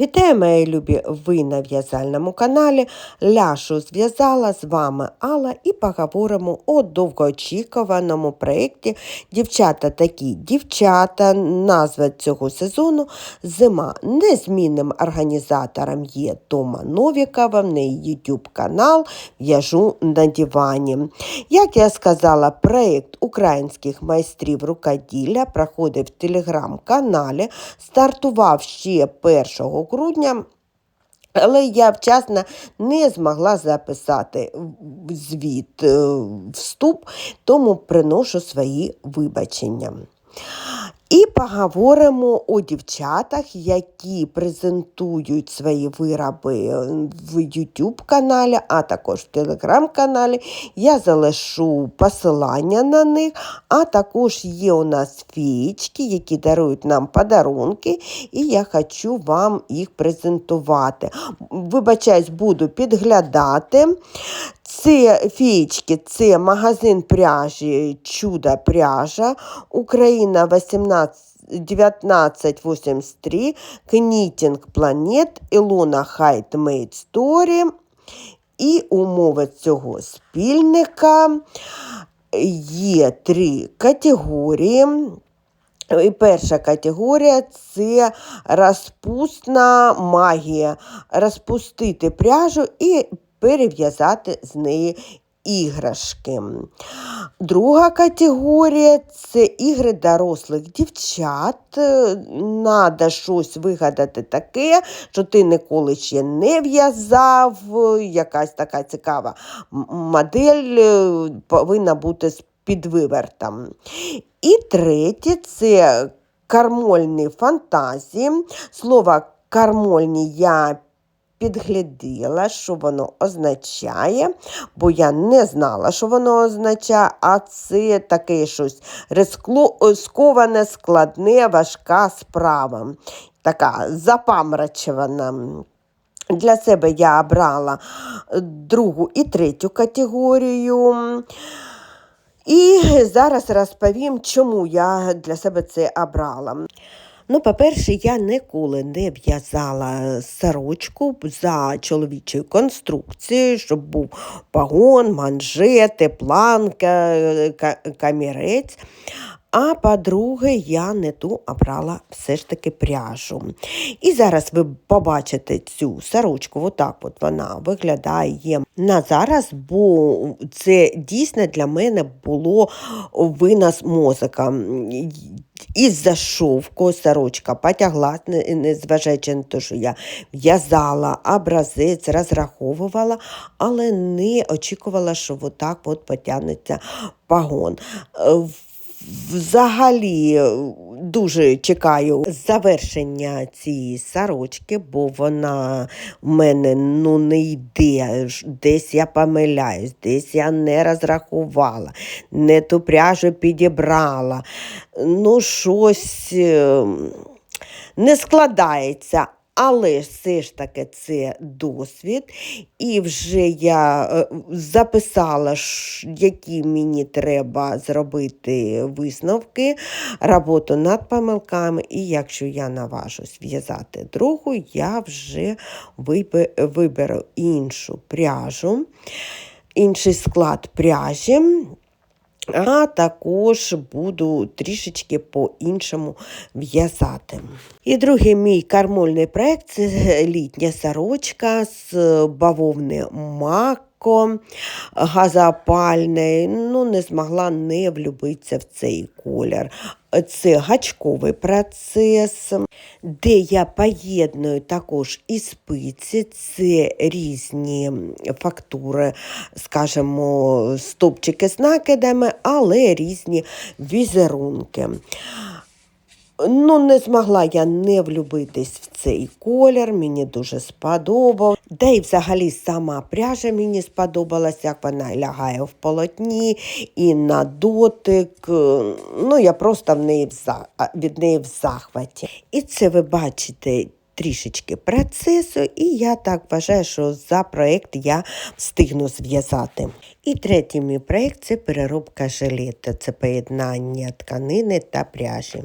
Вітаю, мої любі! Ви на в'язальному каналі. Ляшу зв'язала з вами Алла і поговоримо о довгоочікуваному проєкті Дівчата такі дівчата. Назва цього сезону Зима. Незмінним організатором є Тома Новікова, в неї YouTube канал В'яжу на дивані. Як я сказала, проєкт українських майстрів рукоділля проходить в телеграм-каналі, стартував ще 1 грудня. Але я вчасно не змогла записати звіт е, вступ, тому приношу свої вибачення. І поговоримо у дівчатах, які презентують свої вироби в YouTube каналі, а також в телеграм-каналі. Я залишу посилання на них, а також є у нас фієчки, які дарують нам подарунки, і я хочу вам їх презентувати. Вибачаюсь, буду підглядати. Це феєчки, це магазин пряжі Чудо пряжа, Україна 18. 1983, Кнітінг Планет, Ілона Хайтмейд Сторі. І умови цього спільника є три категорії. І перша категорія це розпусна магія. Розпустити пряжу і перев'язати з неї іграшки. Друга категорія це ігри дорослих дівчат. Надо щось вигадати таке, що ти ніколи ще не в'язав. Якась така цікава модель е, повинна бути з підвивертом. І третє це кармольні фантазії. Слово кармольні я підгляділа, що воно означає, бо я не знала, що воно означає, а це таке щось рисковане, складне, важка справа. Така запамрачувана. Для себе я обрала другу і третю категорію. І зараз розповім, чому я для себе це обрала. Ну, по-перше, я ніколи не в'язала сорочку за чоловічою конструкцією, щоб був погон, манжети, планка, камірець. А по-друге, я не ту обрала все ж таки пряжу. І зараз ви побачите цю сорочку, отак от вона виглядає на зараз, бо це дійсно для мене було винос мозика. Із-за шовку сорочка потягла, незважаючи на те, що я в'язала, образець, розраховувала, але не очікувала, що отак от потягнеться пагон. Взагалі е, дуже чекаю завершення цієї сорочки, бо вона в мене ну, не йде. Десь я помиляюсь, десь я не розрахувала, не ту пряжу підібрала. Ну, щось ем, не складається. Але все ж таки це досвід, і вже я е, записала, які мені треба зробити висновки, роботу над помилками. І якщо я наважусь в'язати другу, я вже виберу іншу пряжу, інший склад пряжі а також буду трішечки по-іншому в'язати. І другий мій кармольний проект це літня сорочка з бавовни мак. Газоопальний, ну не змогла не влюбитися в цей колір. Це гачковий процес, де я поєдную також і спиці, це різні фактури, скажімо, стопчики з накидами, але різні візерунки. Ну, не змогла я не влюбитись в цей колір, мені дуже сподобав. Да і взагалі сама пряжа мені сподобалась, як вона лягає в полотні і на дотик. Ну, я просто в неї від неї в захваті. І це ви бачите. Трішечки процесу, і я так вважаю, що за проєкт я встигну зв'язати. І третій мій проєкт це переробка жилета, це поєднання тканини та пряжі.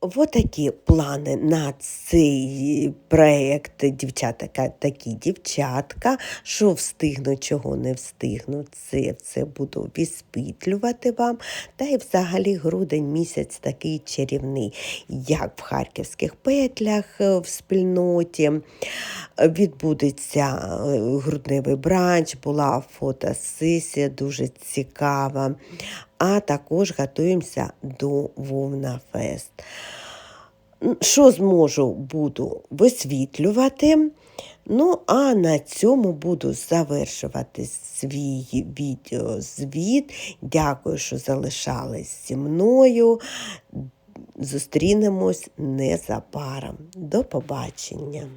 Отакі плани на цей проєкт дівчата такі дівчатка, що встигну, чого не встигну, це все буду висвітлювати вам. Та й взагалі грудень місяць такий чарівний, як в харківських петлях е, в спільноті. Відбудеться е, грудневий бранч, була фотосесія дуже цікава. А також готуємося до Вовна Фест. Що зможу, буду висвітлювати. Ну, а на цьому буду завершувати свій відеозвіт. Дякую, що залишались зі мною. Зустрінемось незабаром. До побачення.